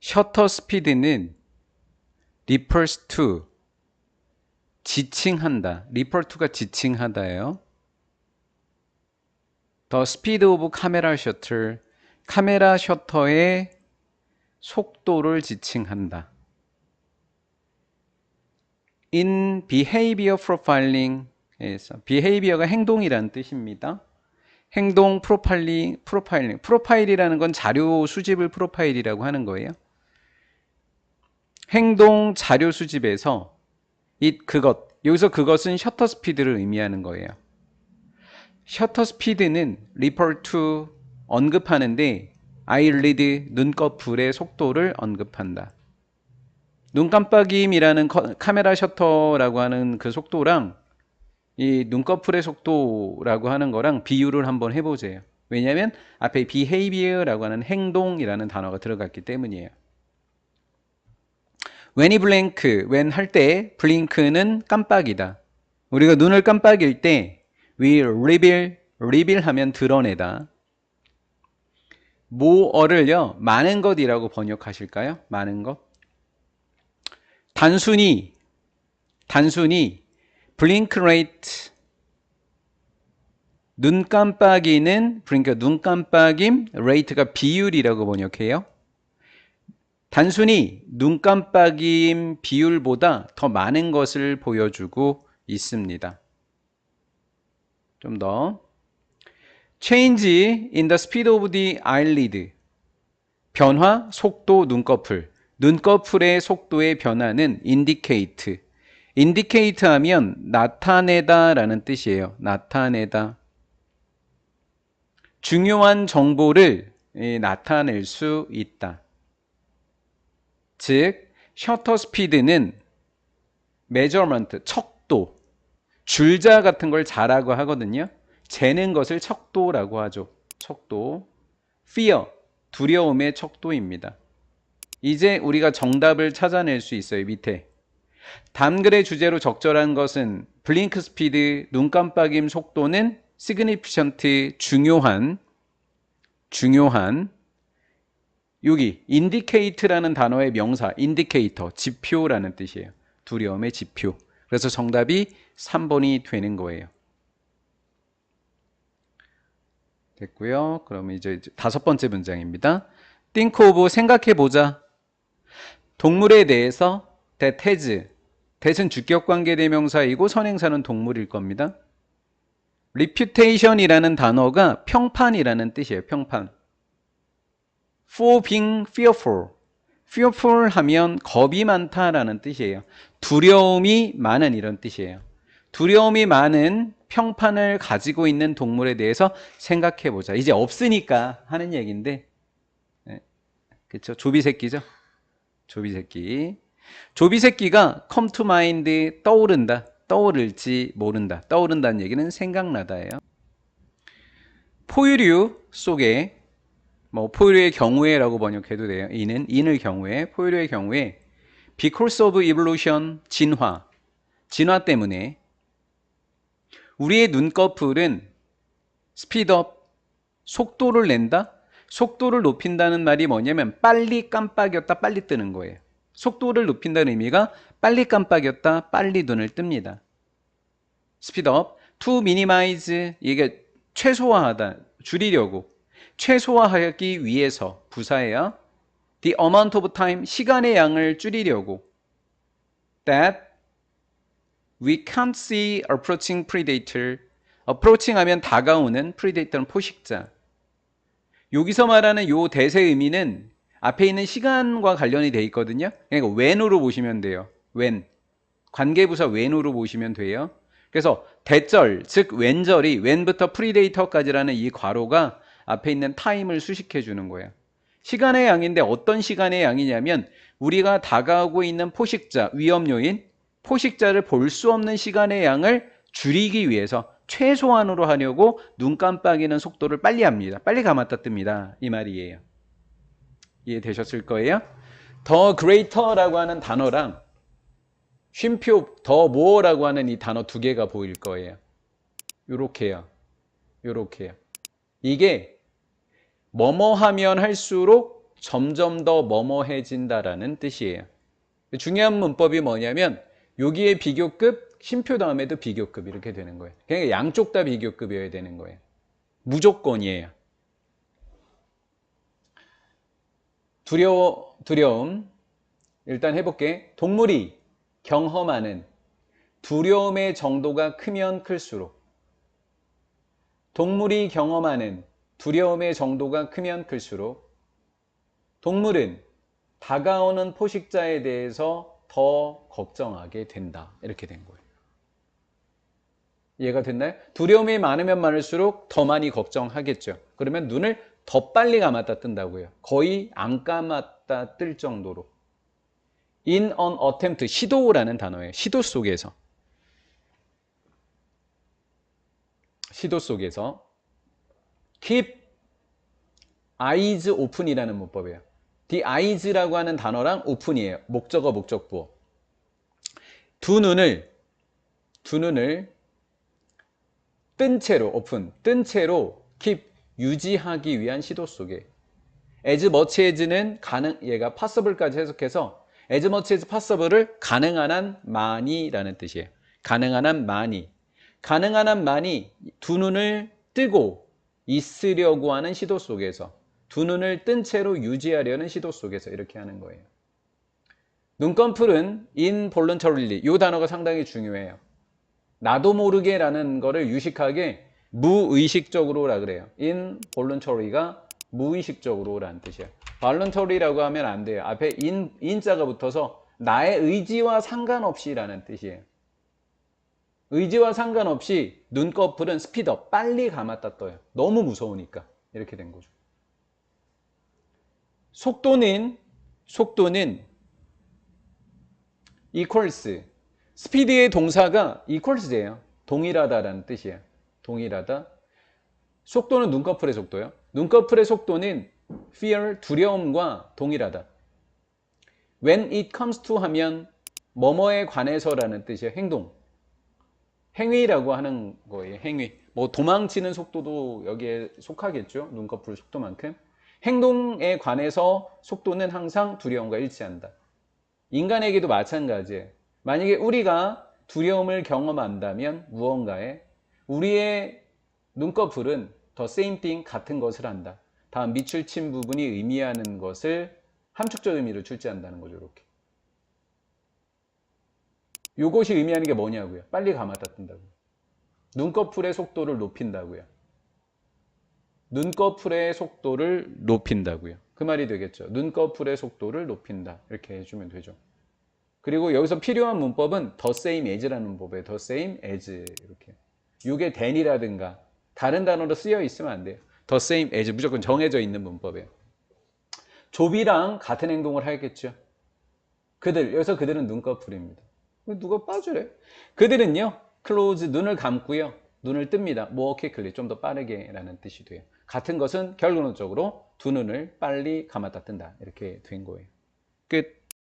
셔터 스피드는 refers to 지칭한다. refer to가 지칭하다예요. The speed of camera shutter 카메라 셔터의 속도를 지칭한다. In behavior profiling에서 behavior가 행동이라는 뜻입니다. 행동 프로파일링, 프로파일링, 프로파일이라는 건 자료 수집을 프로파일이라고 하는 거예요. 행동 자료 수집에서 이 그것 여기서 그것은 셔터 스피드를 의미하는 거예요. 셔터 스피드는 refer to 언급하는데 eyelid 눈꺼풀의 속도를 언급한다. 눈 깜빡임이라는 커- 카메라 셔터라고 하는 그 속도랑 이 눈꺼풀의 속도라고 하는 거랑 비유를 한번 해보세요. 왜냐하면 앞에 behavior라고 하는 행동이라는 단어가 들어갔기 때문이에요. When이 blank, when 할때 blink는 깜빡이다. 우리가 눈을 깜빡일 때 we reveal, reveal 하면 드러내다. 모어를요 많은 것이라고 번역하실까요? 많은 것. 단순히 단순히 blink rate 눈 깜빡이는 그러니까 눈 깜빡임 rate가 비율이라고 번역해요. 단순히 눈 깜빡임 비율보다 더 많은 것을 보여주고 있습니다. 좀 더. change in the speed of the eyelid. 변화, 속도, 눈꺼풀. 눈꺼풀의 속도의 변화는 indicate. indicate 하면 나타내다 라는 뜻이에요. 나타내다. 중요한 정보를 예, 나타낼 수 있다. 즉, 셔터 스피드는 measurement, 척도, 줄자 같은 걸 자라고 하거든요. 재는 것을 척도라고 하죠. 척도. fear, 두려움의 척도입니다. 이제 우리가 정답을 찾아낼 수 있어요. 밑에. 담글의 주제로 적절한 것은 블링크 스피드, 눈 깜빡임 속도는 significant, 중요한, 중요한, 여기 indicate라는 단어의 명사, indicator, 지표라는 뜻이에요. 두려움의 지표. 그래서 정답이 3번이 되는 거예요. 됐고요. 그러면 이제 다섯 번째 문장입니다. think of 생각해 보자. 동물에 대해서 that has that은 주격 관계 대명사이고 선행사는 동물일 겁니다. reputation이라는 단어가 평판이라는 뜻이에요. 평판. For being fearful. fearful 하면 겁이 많다라는 뜻이에요. 두려움이 많은 이런 뜻이에요. 두려움이 많은 평판을 가지고 있는 동물에 대해서 생각해 보자. 이제 없으니까 하는 얘기인데, 네. 그쵸? 조비 새끼죠? 조비 새끼. 조비 새끼가 come to mind 떠오른다. 떠오를지 모른다. 떠오른다는 얘기는 생각나다예요. 포유류 속에 뭐 포유류의 경우에라고 번역해도 돼요. 이는 인을 경우에 포유류의 경우에 because of evolution 진화 진화 때문에 우리의 눈꺼풀은 스피드업 속도를 낸다. 속도를 높인다는 말이 뭐냐면 빨리 깜빡였다 빨리 뜨는 거예요. 속도를 높인다는 의미가 빨리 깜빡였다 빨리 눈을 뜹니다. 스피드업 to minimize 이게 최소화하다 줄이려고 최소화하기 위해서 부사예요. The amount of time 시간의 양을 줄이려고 that we can't see approaching predator. approaching 하면 다가오는 predator는 포식자. 여기서 말하는 요 대세 의미는 앞에 있는 시간과 관련이 돼 있거든요. 그러니까 when으로 보시면 돼요. when. 관계부사 when으로 보시면 돼요. 그래서 대절, 즉 웬절이 when부터 predator까지라는 이 괄호가 앞에 있는 time을 수식해 주는 거예요. 시간의 양인데 어떤 시간의 양이냐면 우리가 다가오고 있는 포식자, 위험 요인, 포식자를 볼 수 없는 시간의 양을 줄이기 위해서 최소한으로 하려고 눈 깜빡이는 속도를 빨리 합니다. 빨리 감았다 뜹니다. 이 말이에요. 이해되셨을 거예요? 더 greater라고 하는 단어랑 쉼표 더 more라고 하는 이 단어 두 개가 보일 거예요. 요렇게요. 요렇게요. 이게 뭐뭐 하면 할수록 점점 더 머머해진다라는 뜻이에요. 중요한 문법이 뭐냐면 여기에 비교급, 쉼표 다음에도 비교급 이렇게 되는 거예요. 그러니까 양쪽 다 비교급이어야 되는 거예요. 무조건이에요. 두려워, 두려움. 일단 해볼게. 동물이 경험하는 두려움의 정도가 크면 클수록 동물이 경험하는 두려움의 정도가 크면 클수록 동물은 다가오는 포식자에 대해서 더 걱정하게 된다. 이렇게 된 거예요. 이해가 됐나요? 두려움이 많으면 많을수록 더 많이 걱정하겠죠. 그러면 눈을 더 빨리 감았다 뜬다고요. 거의 안 감았다 뜰 정도로. in an attempt, 시도라는 단어예요. 시도 속에서. 시도 속에서 keep eyes open이라는 문법이에요. the eyes라고 하는 단어랑 open이에요. 목적어 목적부어. 두 눈을 두 눈을 뜬 채로 open, 뜬 채로 keep 유지하기 위한 시도 속에 as much as는 가능 얘가 possible까지 해석해서 as much as possible을 가능한 한 많이라는 뜻이에요. 가능한 한 많이. 가능한 한 많이 두 눈을 뜨고 있으려고 하는 시도 속에서 두 눈을 뜬 채로 유지하려는 시도 속에서 이렇게 하는 거예요. 눈꺼풀은 involuntarily 이 단어가 상당히 중요해요. 나도 모르게 라는 거를 유식하게 무의식적으로 라 그래요. involuntary가 무의식적으로 라는 뜻이에요. voluntary라고 하면 안 돼요. 앞에 in, in자가 붙어서 나의 의지와 상관없이 라는 뜻이에요. 의지와 상관없이 눈꺼풀은 스피드업, 빨리 감았다 떠요. 너무 무서우니까. 이렇게 된 거죠. 속도는, 속도는 equals. 스피드의 동사가 equals예요. 동일하다라는 뜻이에요. 동일하다. 속도는 눈꺼풀의 속도요. 눈꺼풀의 속도는 fear, 두려움과 동일하다. When it comes to 하면 뭐뭐에 관해서라는 뜻이에요. 행동. 행위라고 하는 거예요. 행위. 뭐 도망치는 속도도 여기에 속하겠죠. 눈꺼풀 속도만큼. 행동에 관해서 속도는 항상 두려움과 일치한다. 인간에게도 마찬가지예요. 만약에 우리가 두려움을 경험한다면 무언가에 우리의 눈꺼풀은 더 same thing 같은 것을 한다. 다음 밑줄 친 부분이 의미하는 것을 함축적 의미를 출제한다는 거죠. 이렇게. 이것이 의미하는 게 뭐냐고요. 빨리 감았다 뜬다고요. 눈꺼풀의 속도를 높인다고요. 눈꺼풀의 속도를 높인다고요. 그 말이 되겠죠. 눈꺼풀의 속도를 높인다. 이렇게 해주면 되죠. 그리고 여기서 필요한 문법은 the same as라는 문법이에요. the same as 이렇게. 이게 than이라든가 다른 단어로 쓰여 있으면 안 돼요. the same as 무조건 정해져 있는 문법이에요. 조비랑 같은 행동을 하겠죠. 그들 여기서 그들은 눈꺼풀입니다. 누가 빠져래? 그들은요. close 눈을 감고요. 눈을 뜹니다. more quickly 좀 더 빠르게 라는 뜻이 돼요. 같은 것은 결론적으로 두 눈을 빨리 감았다 뜬다 이렇게 된 거예요. 끝.